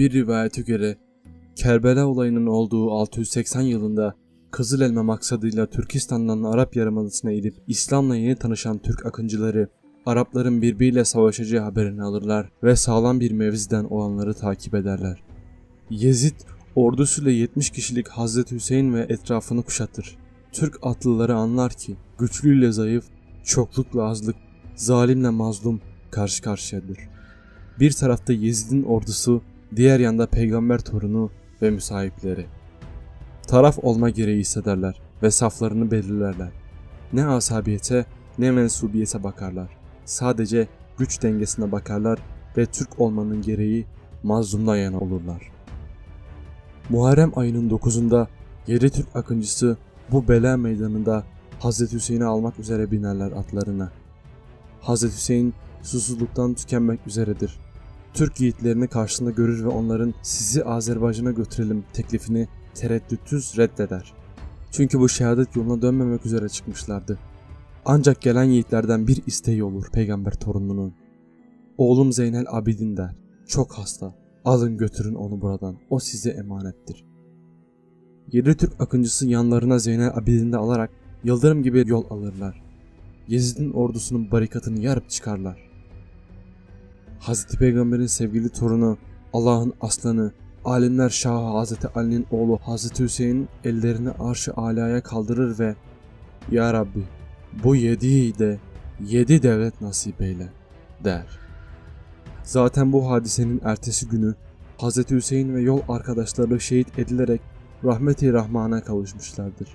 Bir rivayete göre Kerbela olayının olduğu 680 yılında Kızıl Elma maksadıyla Türkistan'dan Arap Yarımadası'na inip İslam'la yeni tanışan Türk akıncıları Arapların birbiriyle savaşacağı haberini alırlar ve sağlam bir mevziden olanları takip ederler. Yezid ordusuyla 70 kişilik Hazreti Hüseyin ve etrafını kuşatır. Türk atlıları anlar ki güçlüyle zayıf, çoklukla azlık, zalimle mazlum karşı karşıyadır. Bir tarafta Yezid'in ordusu, diğer yanda peygamber torunu ve müsahipleri. Taraf olma gereği hissederler ve saflarını belirlerler. Ne asabiyete ne mensubiyete bakarlar. Sadece güç dengesine bakarlar ve Türk olmanın gereği mazlumdan yana olurlar. Muharrem ayının 9'unda 7 Türk akıncısı bu bela meydanında Hazreti Hüseyin'i almak üzere binerler atlarına. Hazreti Hüseyin susuzluktan tükenmek üzeredir. Türk yiğitlerini karşısında görür ve onların sizi Azerbaycan'a götürelim teklifini tereddütsüz reddeder. Çünkü bu şehadet yoluna dönmemek üzere çıkmışlardı. Ancak gelen yiğitlerden bir isteği olur peygamber torununun. Oğlum Zeynel Abidin der. Çok hasta. Alın götürün onu buradan. O size emanettir. Yedi Türk akıncısı yanlarına Zeynel Abidin'i alarak yıldırım gibi yol alırlar. Yezid'in ordusunun barikatını yarıp çıkarlar. Hazreti Peygamber'in sevgili torunu, Allah'ın aslanı, alimler Şahı Hazreti Ali'nin oğlu Hazreti Hüseyin ellerini arş-ı alaya kaldırır ve Ya Rabbi bu yediği de yedi devlet nasip eyle der. Zaten bu hadisenin ertesi günü Hazreti Hüseyin ve yol arkadaşları şehit edilerek rahmeti rahmana kavuşmuşlardır.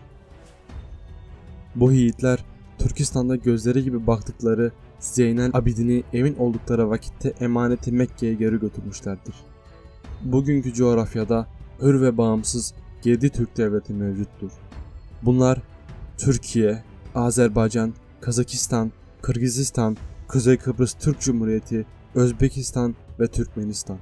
Bu yiğitler Türkistan'da gözleri gibi baktıkları Zeynel Abidin'i emin oldukları vakitte emaneti Mekke'ye geri götürmüşlerdir. Bugünkü coğrafyada hür ve bağımsız 7 Türk devleti mevcuttur. Bunlar Türkiye, Azerbaycan, Kazakistan, Kırgızistan, Kuzey Kıbrıs Türk Cumhuriyeti, Özbekistan ve Türkmenistan.